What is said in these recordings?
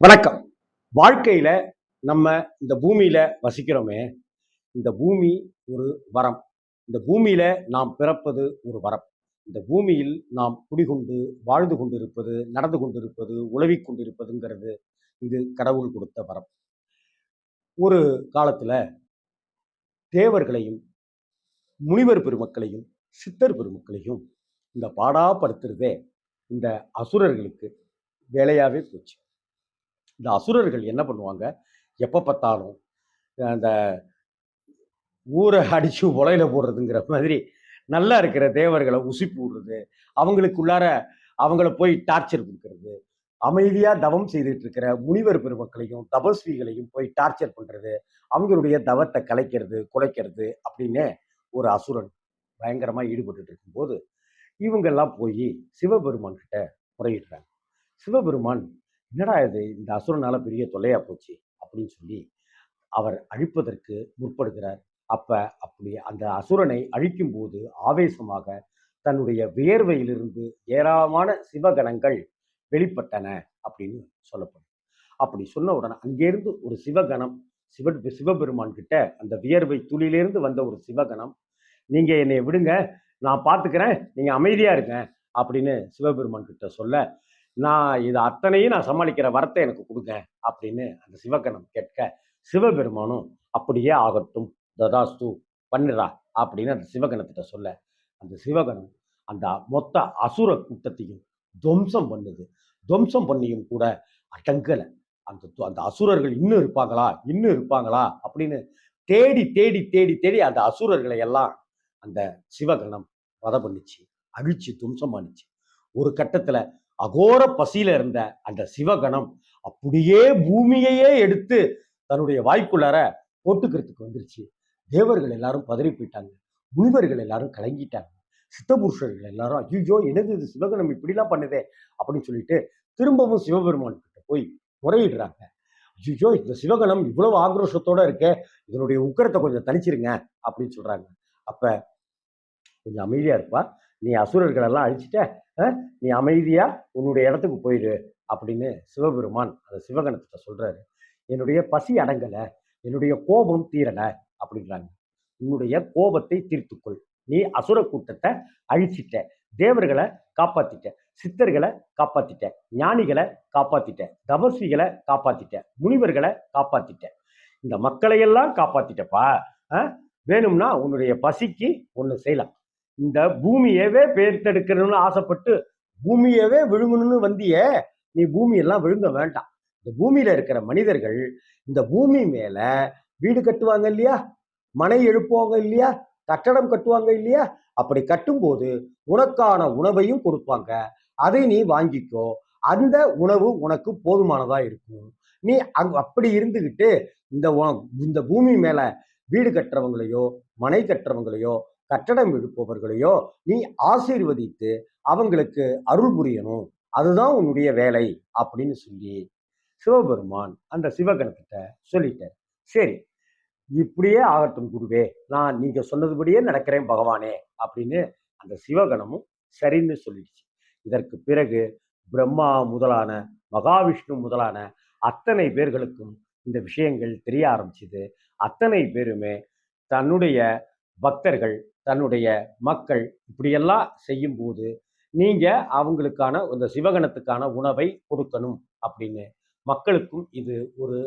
வணக்கம். வாழ்க்கையில நம்ம இந்த பூமியில வசிக்கிறோமே இந்த பூமி ஒரு வரம். இந்த பூமியில நாம் பிறப்பது ஒரு வரம். இந்த பூமியில் நாம் குடிகொண்டு வாழ்ந்து கொண்டிருப்பது நடந்து கொண்டிருப்பது உழவிக் கொண்டிருப்பதுங்கிறது இது கடவுள் கொடுத்த வரம். ஒரு காலத்துல தேவர்களையும் முனிவர் பெருமக்களையும் சித்தர் பெருமக்களையும் இந்த பாடாப்படுத்துறதே இந்த அசுரர்களுக்கு வேலையாவே போச்சு. இந்த அசுரர்கள் என்ன பண்ணுவாங்க? எப்போ பார்த்தாலும் அந்த ஊரை அடிச்சு உலையில போடுறதுங்கிற மாதிரி நல்லா இருக்கிற தேவர்களை உசிப்பு விடுறது அவங்களுக்குள்ளார அவங்கள போய் டார்ச்சர் கொடுக்கறது அமைதியாக தவம் செய்துட்டு இருக்கிற முனிவர் பெருமக்களையும் தபஸ்விகளையும் போய் டார்ச்சர் பண்ணுறது அவங்களுடைய தவத்தை கலைக்கிறது குலைக்கிறது அப்படின்னு ஒரு அசுரன் பயங்கரமாக ஈடுபட்டு இருக்கும்போது இவங்கெல்லாம் போய் சிவபெருமான் கிட்ட முறையிடுறாங்க. சிவபெருமான் என்னடா இது? இந்த அசுரனால பெரிய தொல்லையா போச்சு? அப்படின்னு சொல்லி அவர் அழிப்பதற்கு முற்படுகிறார். அப்ப அப்படி அந்த அசுரனை அழிக்கும் போது ஆவேசமாக தன்னுடைய வியர்வையிலிருந்து ஏராளமான சிவகணங்கள் வெளிப்பட்டன அப்படின்னு சொல்லப்படும். அப்படி சொன்ன உடனே அங்கேருந்து ஒரு சிவகணம் சிவ சிவபெருமான் கிட்ட அந்த வியர்வை துளியிலிருந்து வந்த ஒரு சிவகணம் நீங்க என்னை விடுங்க நான் பார்த்துக்கிறேன் நீங்க அமைதியா இருங்க அப்படின்னு சிவபெருமான் கிட்ட சொல்ல நான் இது அத்தனையும் நான் சமாளிக்கிற வரத்தை எனக்கு கொடுங்க அப்படின்னு அந்த சிவகணம் கேட்க சிவபெருமானும் அப்படியே ஆகட்டும் ததாஸ்து பண்ணிடா அப்படின்னு அந்த சிவகணத்திட்ட சொல்ல அந்த சிவகணம் அந்த மொத்த அசுர கூட்டத்தையும் துவம்சம் பண்ணுது. துவம்சம் பண்ணியும் கூட அடங்கலை. அந்த து- அந்த அசுரர்கள் இன்னும் இருப்பாங்களா? இன்னும் இருப்பாங்களா? அப்படின்னு தேடி தேடி தேடி தேடி அந்த அசுரர்களை எல்லாம் அந்த சிவகணம் வத பண்ணிச்சு அழிச்சு துவம்சம் பண்ணிச்சு. ஒரு கட்டத்தில் அகோர பசியில இருந்த அந்த சிவகணம் அப்படியே பூமியையே எடுத்து தன்னுடைய வாய்க்குள்ளார போட்டுக்கிறதுக்கு வந்துருச்சு. தேவர்கள் எல்லாரும் பதறி போயிட்டாங்க. முனிவர்கள் எல்லாரும் கலங்கிட்டாங்க. சித்தபுருஷர்கள் எல்லாரும் ஐயோ எனது இது சிவகணம் இப்படிலாம் பண்ணுதே அப்படின்னு சொல்லிட்டு திரும்பவும் சிவபெருமான் கிட்ட போய் முறையிடுறாங்க. ஐயோ இந்த சிவகணம் இவ்வளவு ஆக்ரோஷத்தோட இருக்கே இதனுடைய உக்கரத்தை கொஞ்சம் தனிச்சிருங்க அப்படின்னு சொல்றாங்க. அப்ப கொஞ்சம் அமைதியா இருப்பா. நீ அசுரர்களெல்லாம் அழிச்சிட்ட நீ அமைதியாக உன்னுடைய இடத்துக்கு போயிடு அப்படின்னு சிவபெருமான் அந்த சிவகணத்திட்ட சொல்கிறாரு என்னுடைய பசி அடங்கலை என்னுடைய கோபம் தீரலை அப்படின்றாங்க. உன்னுடைய கோபத்தை தீர்த்துக்கொள். நீ அசுர கூட்டத்தை அழிச்சிட்ட தேவர்களை காப்பாத்திட்ட சித்தர்களை காப்பாத்திட்ட ஞானிகளை காப்பாத்திட்ட தபஸ்விகளை காப்பாத்திட்ட முனிவர்களை காப்பாத்திட்ட. இந்த மக்களையெல்லாம் காப்பாத்திட்டப்பா வேணும்னா உன்னுடைய பசிக்கு ஒன்று செய்யலாம். இந்த பூமியவே பேர்த்தெடுக்கணும்னு ஆசைப்பட்டு பூமியவே விழுங்கணும்னு வந்தியே நீ பூமியெல்லாம் விழுங்க வேண்டாம். இந்த பூமியில இருக்கிற மனிதர்கள் இந்த பூமி மேல வீடு கட்டுவாங்க இல்லையா? மனை எழுப்புவாங்க இல்லையா? கட்டடம் கட்டுவாங்க இல்லையா? அப்படி கட்டும்போது உனக்கான உணவையும் கொடுப்பாங்க. அதை நீ வாங்கிக்கோ. அந்த உணவு உனக்கு போதுமானதா இருக்கும். நீ அங் அப்படி இருந்துகிட்டு இந்த உன- இந்த பூமி மேல வீடு கட்டுறவங்களையோ மனை கட்டுறவங்களையோ கட்டடம் எழுப்பவர்களையோ நீ ஆசீர்வதித்து அவங்களுக்கு அருள் புரியணும். அதுதான் உன்னுடைய வேலை அப்படின்னு சொல்லி சிவபெருமான் அந்த சிவகணத்திட்ட சொல்லிட்டார். சரி இப்படியே ஆகட்டும் குருவே நான் நீங்க சொன்னதுபடியே நடக்கிறேன் பகவானே அப்படின்னு அந்த சிவகணமும் சரின்னு சொல்லிடுச்சு. இதற்கு பிறகு பிரம்மா முதலான மகாவிஷ்ணு முதலான அத்தனை பேர்களுக்கும் இந்த விஷயங்கள் தெரிய ஆரம்பிச்சுது. அத்தனை பேருமே தன்னுடைய பக்தர்கள் தன்னுடைய மக்கள் இப்படியெல்லாம் செய்யும்போது நீங்கள் அவங்களுக்கான இந்த சிவகணத்துக்கான உணவை கொடுக்கணும் அப்படின்னு. மக்களுக்கும் இது ஒரு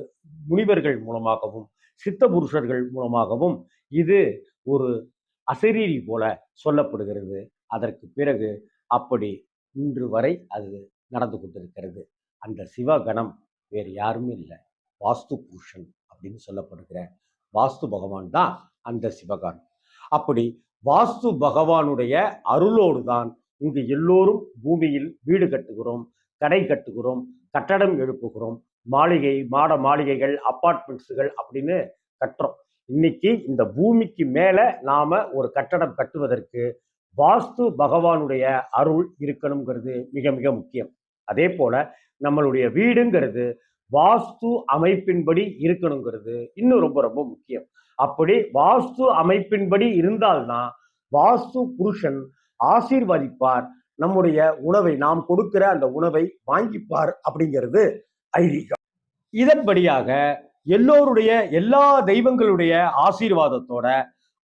முனிவர்கள் மூலமாகவும் சித்த புருஷர்கள் மூலமாகவும் இது ஒரு அசரீரி போல சொல்லப்படுகிறது. அதற்கு பிறகு அப்படி இன்று வரை அது நடந்து கொண்டிருக்கிறது. அந்த சிவகணம் வேறு யாரும் இல்லை. வாஸ்து புருஷன் அப்படின்னு சொல்லப்படுகிற வாஸ்து பகவான் தான் அந்த சிவகான். அப்படி வாஸ்து பகவானுடைய அருளோடு தான் இங்கு எல்லோரும் பூமியில் வீடு கட்டுகிறோம் கடை கட்டுகிறோம் கட்டடம் எழுப்புகிறோம் மாளிகை மாட மாளிகைகள் அப்பார்ட்மெண்ட்ஸுகள் அப்படின்னு கட்டுறோம். இன்னைக்கு இந்த பூமிக்கு மேல நாம ஒரு கட்டடம் கட்டுவதற்கு வாஸ்து பகவானுடைய அருள் இருக்கணுங்கிறது மிக மிக முக்கியம். அதே போல நம்மளுடைய வீடுங்கிறது வாஸ்து அமைப்பின்படி இருக்கணுங்கிறது இன்னும் ரொம்ப ரொம்ப முக்கியம். அப்படி வாஸ்து அமைப்பின்படி இருந்தால்தான் வாஸ்து புருஷன் ஆசீர்வதிப்பார். நம்முடைய உணவை நாம் கொடுக்கிற அந்த உணவை வாங்கிப்பார் அப்படிங்கிறது ஐதீகம். இதன்படியாக எல்லோருடைய எல்லா தெய்வங்களுடைய ஆசீர்வாதத்தோட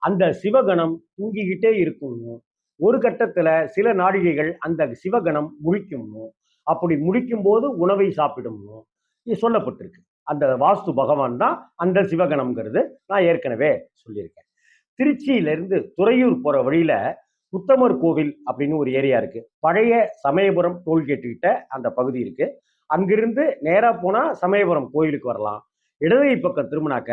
அந்த சிவகணம் தூங்கிக்கிட்டே இருக்கணும் ஒரு கட்டத்துல சில நாழிகைகள் அந்த சிவகணம் முழிக்கணும் அப்படி முடிக்கும் போது உணவை சாப்பிடணும் சொல்லப்பட்டிருக்கு. அந்த வாஸ்து பகவான் தான் அந்த சிவகணம்ங்கிறது நான் ஏற்கனவே சொல்லியிருக்கேன். திருச்சியிலிருந்து துறையூர் போகிற வழியில் உத்தமர் கோவில் அப்படின்னு ஒரு ஏரியா இருக்கு. பழைய சமயபுரம் டோல்கேட்டு கிட்ட அந்த பகுதி இருக்கு. அங்கிருந்து நேராக போனால் சமயபுரம் கோயிலுக்கு வரலாம். இடதுகை பக்கம் திரும்பினாக்க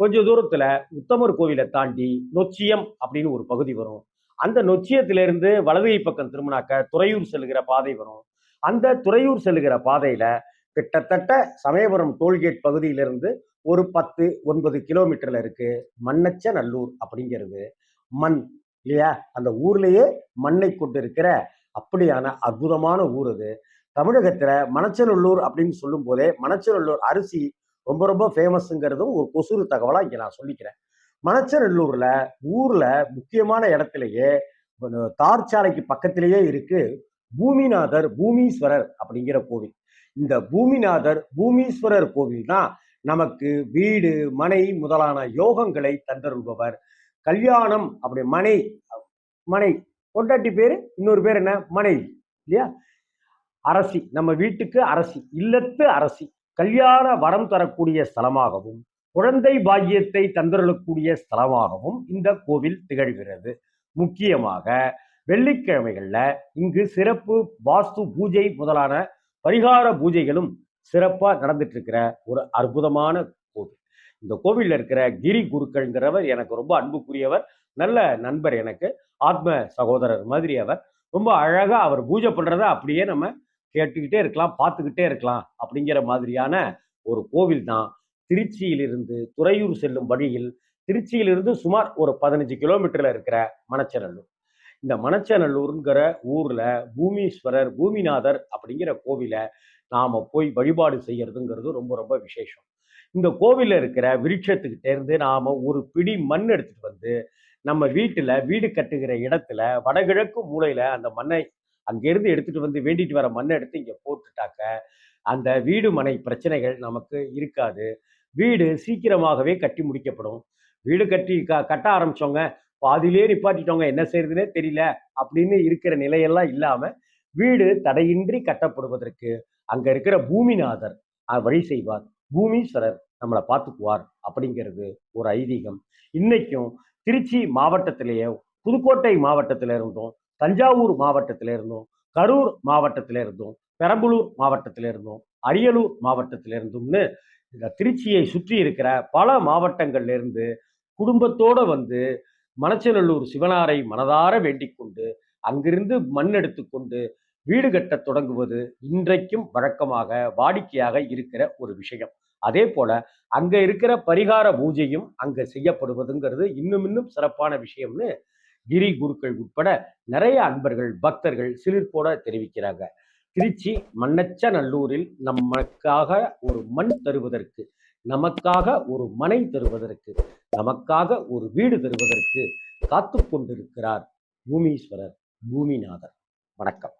கொஞ்சம் தூரத்தில் உத்தமர் கோவிலை தாண்டி நொச்சியம் அப்படின்னு ஒரு பகுதி வரும். அந்த நொச்சியத்திலிருந்து வலதுகை பக்கம் திரும்பினாக்க துறையூர் செல்லுகிற பாதை வரும். அந்த துறையூர் செல்லுகிற பாதையில் கிட்டத்தட்ட சமயபுரம் டோல்கேட் பகுதியிலிருந்து ஒரு பத்து ஒன்பது கிலோமீட்டர்ல இருக்கு. மண்ணச்ச நல்லூர் அப்படிங்கிறது. மண் இல்லையா? அந்த ஊர்லயே மண்ணை கொண்டு இருக்கிற அப்படியான அற்புதமான ஊர் அது. தமிழகத்துல மணச்சநல்லூர் அப்படின்னு சொல்லும் போதே மணச்சநல்லூர் அரிசி ரொம்ப ரொம்ப ஃபேமஸ்ங்கிறதும் ஒரு கொசுறு தகவலா இங்க நான் சொல்லிக்கிறேன். மணச்சநல்லூர்ல ஊர்ல முக்கியமான இடத்திலேயே தார் சாலைக்கு பக்கத்திலேயே இருக்கு பூமிநாதர் பூமீஸ்வரர் அப்படிங்கிற கோவில். இந்த பூமிநாதர் பூமீஸ்வரர் கோவில் தான் நமக்கு வீடு மனை முதலான யோகங்களை தந்தருள்பவர். கல்யாணம் அப்படி மனை மனை பொண்டாட்டி பேரு இன்னொரு பேர் என்ன? மனை இல்லையா? அரசி நம்ம வீட்டுக்கு அரசி இல்லத்து அரசி. கல்யாண வரம் தரக்கூடிய ஸ்தலமாகவும் குழந்தை பாக்கியத்தை தந்தருளக்கூடிய ஸ்தலமாகவும் இந்த கோவில் திகழ்கிறது. முக்கியமாக வெள்ளிக்கிழமைகளில் இங்கு சிறப்பு வாஸ்து பூஜை முதலான பரிகார பூஜைகளும் சிறப்பாக நடந்துட்டு இருக்கிற ஒரு அற்புதமான கோவில். இந்த கோவிலில் இருக்கிற கிரி குருக்கள்ங்கிறவர் எனக்கு ரொம்ப அன்புக்குரியவர் நல்ல நண்பர் எனக்கு ஆத்ம சகோதரர் மாதிரி அவர். ரொம்ப அழகாக அவர் பூஜை பண்ணுறத அப்படியே நம்ம கேட்டுக்கிட்டே இருக்கலாம் பார்த்துக்கிட்டே இருக்கலாம் அப்படிங்கிற மாதிரியான ஒரு கோவில் தான் திருச்சியிலிருந்து துறையூர் செல்லும் வழியில் திருச்சியிலிருந்து சுமார் ஒரு பதினஞ்சு கிலோமீட்டரில் இருக்கிற மணச்சநல்லூர். இந்த மணச்சநல்லூருங்கிற ஊர்ல பூமீஸ்வரர் பூமிநாதர் அப்படிங்கிற கோவிலை நாம போய் வழிபாடு செய்யறதுங்கிறது ரொம்ப ரொம்ப விசேஷம். இந்த கோவிலில் இருக்கிற விருட்சத்துக்கிட்ட இருந்து நாம ஒரு பிடி மண் எடுத்துட்டு வந்து நம்ம வீட்டுல வீடு கட்டுகிற இடத்துல வடகிழக்கு மூலையில அந்த மண்ணை அங்கிருந்து எடுத்துட்டு வந்து வேண்டிட்டு வர மண்ணை எடுத்து இங்க போட்டுட்டாக்க அந்த வீடு மனை பிரச்சனைகள் நமக்கு இருக்காது. வீடு சீக்கிரமாகவே கட்டி முடிக்கப்படும். வீடு கட்டி க கட்ட ஆரம்பிச்சவங்க பாதியிலே நிப்பாட்டிட்டவங்க என்ன செய்யறதுனே தெரியல அப்படின்னு இருக்கிற நிலையெல்லாம் இல்லாம வீடு தடையின்றி கட்டப்படுவதற்கு அங்க இருக்கிற பூமிநாதர் வழி செய்வார். பூமீஸ்வரர் நம்மளை பார்த்துக்குவார் அப்படிங்கிறது ஒரு ஐதீகம். இன்னைக்கும் திருச்சி மாவட்டத்திலேயே புதுக்கோட்டை மாவட்டத்தில இருந்தும் தஞ்சாவூர் மாவட்டத்தில இருந்தும் கரூர் மாவட்டத்தில இருந்தும் பெரம்பலூர் மாவட்டத்தில இருந்தும் அரியலூர் மாவட்டத்தில இருந்தும்னு இந்த திருச்சியை சுற்றி இருக்கிற பல மாவட்டங்கள்ல இருந்து குடும்பத்தோட வந்து மணச்சநல்லூர் சிவனாரை மனதார வேண்டிக் கொண்டு அங்கிருந்து மண் எடுத்துக்கொண்டு வீடு கட்டத் தொடங்குவது இன்றைக்கும் வழக்கமாக வாடிக்கையாக இருக்கிற ஒரு விஷயம். அதே போல அங்க இருக்கிற பரிகார பூஜையும் அங்க செய்யப்படுவதுங்கிறது இன்னும் இன்னும் சிறப்பான விஷயம்னு கிரி குருக்கள் உட்பட நிறைய அன்பர்கள் பக்தர்கள் சிலிர்ப்போட தெரிவிக்கிறாங்க. திருச்சி மண்ணச்ச நல்லூரில் நமக்காக ஒரு மண் தருவதற்கு நமக்காக ஒரு மனை தருவதற்கு நமக்காக ஒரு வீடு தருவதற்கு காத்து கொண்டிருக்கிறார் பூமீஸ்வரர் பூமிநாதர். வணக்கம்.